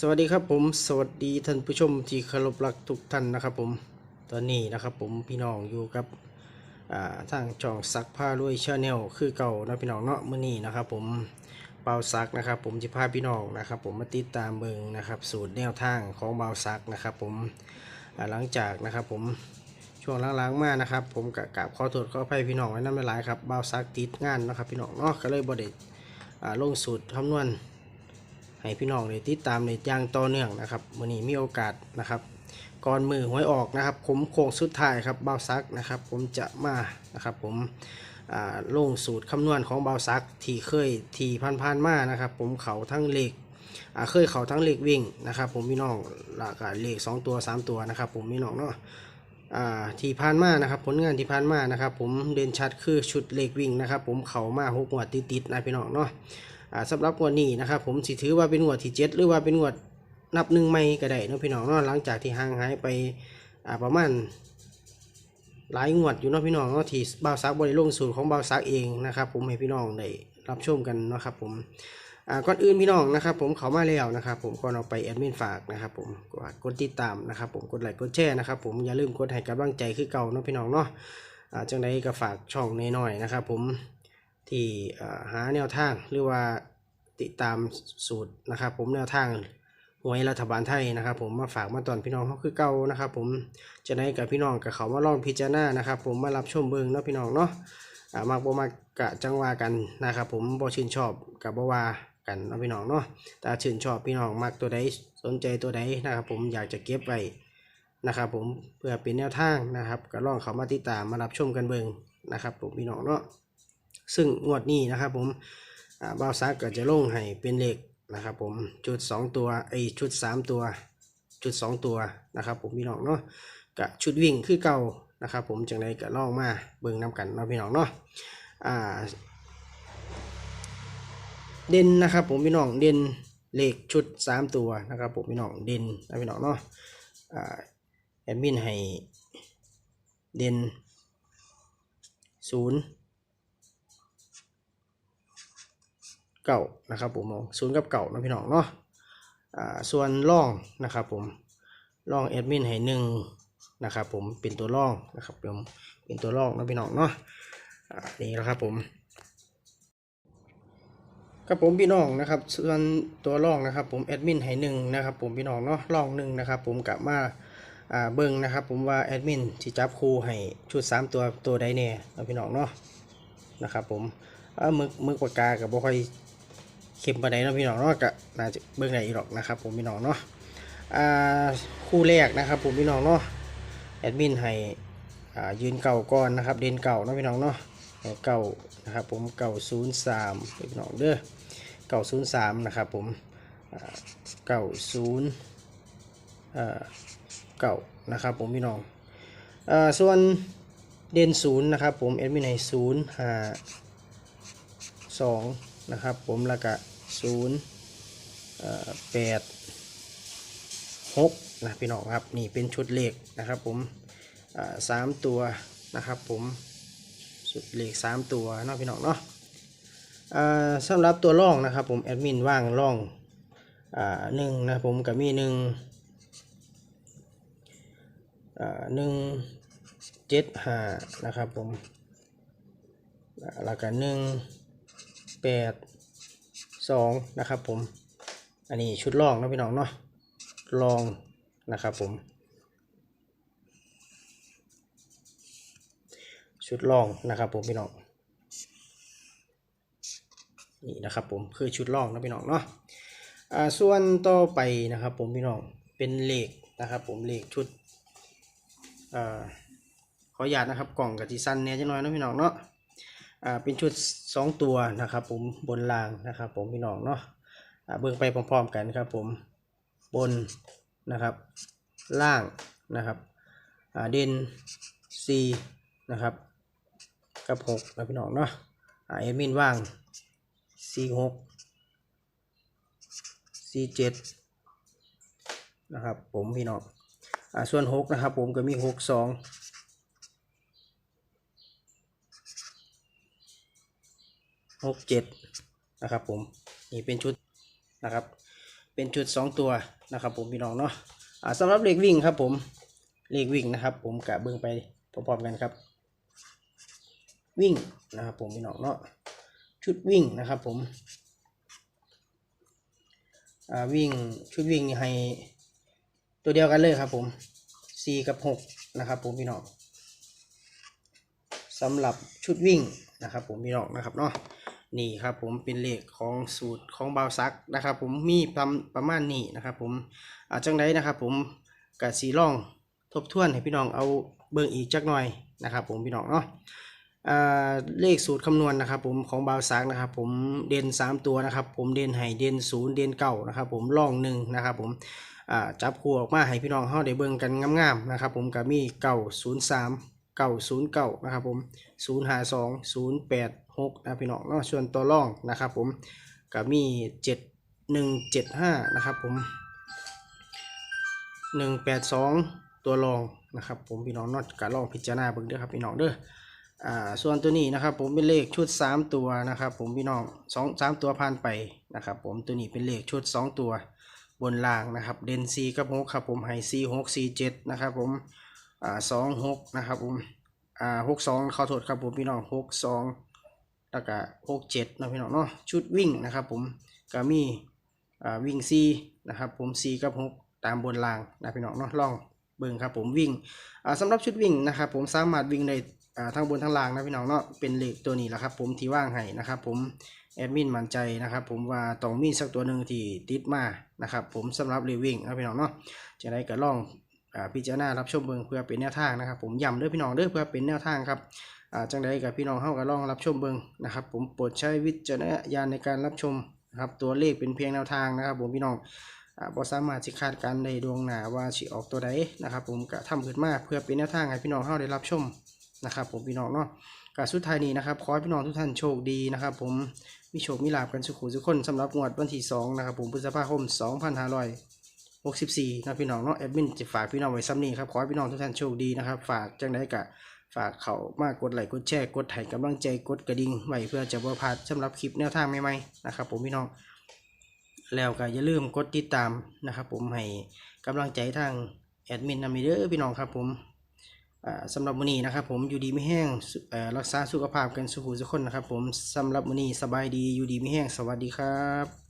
สวัสดีครับผมสวัสดีท่านผู้ชมที่เคารพรักทุกท่านนะครับผมตอนนี้นะครับผมพี่น้องอยู่กับทางจ่องซักผ้ารวยชาแนลคือเก่านะพี่น้องเนาะมื้อนี้นะครับผมเบาซักนะครับผมจะพาพี่น้องนะครับผมมาติดตามเบิงนะครับสูตรแนวทางของเบาซักนะครับผมหลังจากนะครับผมช่วงล้างๆมานะครับผมกกราบขอโทษขออภัยพี่น้องไว้น้ำหลายครับเบาซักติดงานนะครับพี่น้องเนาะก็เลยบ่ได้อ่าลงสูตรคำนวณ ให้พี่น้องได้ติดตามในอย่างต่อเนื่องนะครับวันนี้มีโอกาสนะครับ ก่อนมือหวยออกนะครับผมโค้งสุดท้ายครับเบาซักนะครับ ผมจะมานะครับ ผมลงสูตรคำนวณของเบาซักที่เคยที่พันๆมานะครับ ผมเขาทั้งเลขเคยเขาทั้งเลขวิ่งนะครับ ผมพี่น้องหลากหลายเลขสองตัวสามตัวนะครับ ผมพี่น้องเนาะ ที่ผ่านมานะครับ ผลงานที่ผ่านมานะครับ ผมเด่นชัดคือชุดเลขวิ่งนะครับ ผมเข่ามาหกงวดติดๆนะพี่น้องเนาะสำหรับงวดนี้นะครับ ผมสิถือว่าเป็นงวดที่เจ็ดหรือว่าเป็นงวดนับหนึ่งไม่ก็ได้นะพี่น้องเนาะหลังจากที่ห่างหายไปประมาณหลายงวดอยู่เนาะพี่น้องเนาะที่บ่าวซักบริลงสูตรของบ่าวซักเองนะครับ ผมให้พี่น้องได้รับชมกันนะครับ ผม อ่าก่อนอื่นพี่น้องนะครับ ผมเขามาแล้วนะครับ ผมก่อนเอาไปแอดมินฝากนะครับ ผมกดกดติดตามนะครับ ผมกดไลค์กดแชร์นะครับผมอย่าลืมกดให้กำลังใจคือเก่าเนาะพี่น้องเนาะอ่าจังใดก็ฝากช่องน้อยๆนะครับ ผมที่หาแนวทางหรือว่าติดตามสูตรนะครับ ผมแนวทางหวยรัฐบาลไทยนะครับ ผมมาฝากมาตอนพี่น้องเขาคือเก่านะครับ ผมจะได้กับพี่น้องกับเขามาลองพิจารณานะครับ ผมมารับชมเบิงเนาะพี่น้องเนาะอ่ามากบ่มากกะจังว่ากันนะครับ ผมบ่ชื่นชอบกับบ่ว่า กันเนาะพี่น้องเนาะต่ชื่นชอบพี่น้องมักตัวใดสนใจตัวใดนะครับผมอยากจะเก็บไว้นะครับผมเพื่อเป็นแนวทางนะครับก็ลองเขามาติดตามมารับชมกันเบิงนะครับผมพี่น้องเนาะซึ่งงวดนี้นะครับผมอ่าบ่าวซักก็จะลงให้เป็นเลขนะครับผมจุด 2 ตัวไอชุด 3 ตัวจุด 2 ตัวนะครับผมพี่น้องเนาะกับชุดวิ่งคือเก่านะครับผมจังไดก็ลองมาเบิ่งนํกันเนาะพี่น้องเนาะอ่า เด่นนะครับ ผมพี่น้องเด่นเลขชุด 3 ตัวนะครับ ผมพี่น้องเด่นนะพี่น้องเนาะแอดมินให้เด่นศูนย์เก่านะครับผมศูนย์กับเก่านะพี่น้องเนาะส่วนล่องนะครับผมล่องแอดมินให้หนึ่งนะครับผมเป็นตัวล่องนะครับผมเป็นตัวล่องนะพี่น้องเนาะนี่นะครับผม ครับผมพี่น้องนะครับส่วนตัวล่องนะครับ ผมแอดมินให้หนึ่งนะครับ ผมพี่น้องเนาะล่องหนึ่งนะครับ ผมกลับมาอ่าเบิ้งนะครับ ผมว่าแอดมินที่จับคู่ให้ชุดสามตัวตัวใดแน่นะพี่น้องเนาะนะครับ ผมเอ่ามึกมึกปากกากับบ่ค่อยเข็มปานใดเนาะพี่น้องเนาะก็น่าจะเบิ่งได้อีกหรอกนะครับ ผมพี่น้องเนาะอ่าคู่แรกนะครับ ผมพี่น้องเนาะแอดมินให้อ่ายืนเก่าก่อนนะครับ เด่นเก่าเนาะพี่น้องเนาะ เก่านะครับผมเก่าศูนย์สามพี่น้องเด้อเก่าศูนย์สามนะครับผมเก่าศูนย์เก่านะครับผมพี่น้องอส่วนเด่นศูนย์นะครับผมแอดมินให้ศูนย์ห้าสองนะครับผมแล้วก็ศูนย์แปดหกนะพี่น้องครับนี่เป็นชุดเลขนะครับผมสามตัวนะครับผม ชุดเลขสามตัวเนาะพี่น้องเนาะอ่าสำหรับตัวร่องนะครับผมแอดมินว่างร่องอ่าหนึ่งนะผมกับมีหนึ่งอ่าหนึ่งเจ็ดห้านะครับผมอ่าแล้วก็หนึ่งแปดสองนะครับผม อันนี้ชุดลองนะพี่น้องเนาะลองนะครับผม ชุดลองนะครับ ผมพี่น้องนี่นะครับ ผมคือชุดลองนะพี่น้องเนาะอ่าส่วนต่อไปนะครับ ผมพี่น้องเป็นเลขนะครับ ผมเลขชุดอ่าขออนุญาตนะครับกล่องกับจีซันเนี่ยจะน้อยนะพี่น้องเนาะอ่าเป็นชุด 2 ตัวนะครับ ผมบนล่างนะครับ ผมพี่น้องเนาะอ่าเบิ่งไปพร้อมๆกันครับ ผมบนนะครับ ล่างนะครับอ่าเด่น4นะครับ กับ6นะพี่น้องเนาะอ่าเอดมินว่าง4 6 4 7นะครับผมพี่น้องอ่าส่วน6นะครับผมก็มี6 2หกเจ็ดนะครับผมนี่เป็นชุดนะครับเป็นชุดสองตัวนะครับผมพี่น้องเนาะอ่าสำหรับเลขวิ่งครับผมเลขวิ่งนะครับผมกะเบิ่งไปพร้อมๆกันครับ วิ่งนะครับผมพี่น้องเนาะชุดวิ่งนะครับผมวิ่งชุดวิ่งให้ตัวเดียวกันเลยครับผมสี่กับหกนะครับผมพี่น้องสำหรับชุดวิ่งนะครับผมพี่น้องนะครับเนาะนี่ครับผมเป็นเลขของสูตรของบาวซักนะครับผมมีประประมาณนี้นะครับผมอาจังไดนะครับผมกะสีล่องทบทวนให้พี่น้องเอาเบิ่งอีกจักหน่อยนะครับผมพี่น้องเนาะ เลขสูตรคำนวณนะครับผมของบาวซักนะครับผมเด่น3 ตัวนะครับผมเด่นให้เด่นศูนย์เด่นเก้านะครับผมล่องหนึ่งนะครับผมจับคู่ออกมาให้พี่น้องเฮาได้เบิ่งกันงามๆนะครับผมก็มีเก้าศูนย์สามเก้าศูนย์เก้านะครับผมศูนย์ห้าสองศูนย์แปดหกนะพี่น้องเนาะส่วนตัวล่องนะครับผมก็มีเจ็ดหนึ่งเจ็ดห้านะครับผมหนึ่งแปดสองตัวรองนะครับผมพี่น้องเนอตกะลองพิจารณาเบิ่งเด้อครับพี่น้องเด้อ อ่าส่วนตัวนี้นะครับผมเป็นเลขชุด 3 ตัวนะครับ ผมพี่น้องสองสามตัวผ่านไปนะครับ ผมตัวนี้เป็นเลขชุด 2 ตัวบนล่างนะครับเด่น4กับ6ครับผมให้4 6 4 7นะครับผมอ่า2 6นะครับผมอ่า6 2ขอโทษครับผมพี่น้อง6 2แล้วก็6 7นะพี่น้องเนาะชุดวิ่งนะครับผมก็มีอ่าวิ่ง4นะครับผม4กับ6ตามบนล่างนะพี่น้องเนาะลองเบิ่งครับผมวิ่งอ่าสำหรับชุดวิ่งนะครับผมสามารถวิ่งได้ อ่าทั้งบนทั้งล่างนะพี่น้องเนาะเป็นเหลขตัวนี้แหละครับ ผมที่ว่างให้นะครับ ผมแอดมินมั่นใจนะครับ ผมว่าต้องมีสักตัวหนึ่งที่ติดมานะครับ ผมสำหรับรีวิ่งนะพี่น้องเนาะจะได้ก็ลองอ่าพิจารณารับชมเบิ่งเพื่อเป็นแนวทางนะครับ ผมย้ำเด้อพี่น้องเด้อเพื่อเป็นแนวทางครับอ่าจังใดกับพี่น้องเฮาก็ลองรับชมเบิ่งนะครับ ผมโปรดใช้วิจารณญาณในการรับชมนะครับ ตัวเลขเป็นเพียงแนวทางนะครับ ผมพี่น้องอ่าบ่สามารถสิคาดการณ์ได้ดวงหนาว่าสิออกตัวใดนะครับ ผมก็ทำขึ้นมาเพื่อเป็นแนวทางให้พี่น้องเฮาได้รับชม นะครับผมพี่น้องเนาะก็สุดท้ายนี้นะครับขอให้พี่น้องทุกท่านโชคดีนะครับ ผมมีโชคมีลาภกันสุขุสุขคนสำหรับงวดวันที่2นะครับผมพฤษภาคม2564นะพี่น้องเนาะแอดมินจะฝากพี่น้องไว้ซ้ำนี้ครับขอให้พี่น้องทุกท่านโชคดีนะครับ ฝากจังไดกะฝากเขามากกดไลค์กดแชร์กดไถกำลังใจกดกระดิ่งไว้เพื่อจะบ่พลาดสำหรับคลิปแนวทางใหม่ๆนะครับ ผมพี่น้องแล้วก็อย่าลืมกดติดตามนะครับ ผมให้กำลังใจทางแอดมินนำนี้เด้อพี่น้องครับผม สำหรับมื้อนี้นะครับผมอยู่ดีไม่แห้งเอ่อรักษาสุขภาพกันสุขุสุขคนนะครับผมสำหรับมื้อนี้สบายดีอยู่ดีไม่แห้งสวัสดีครับ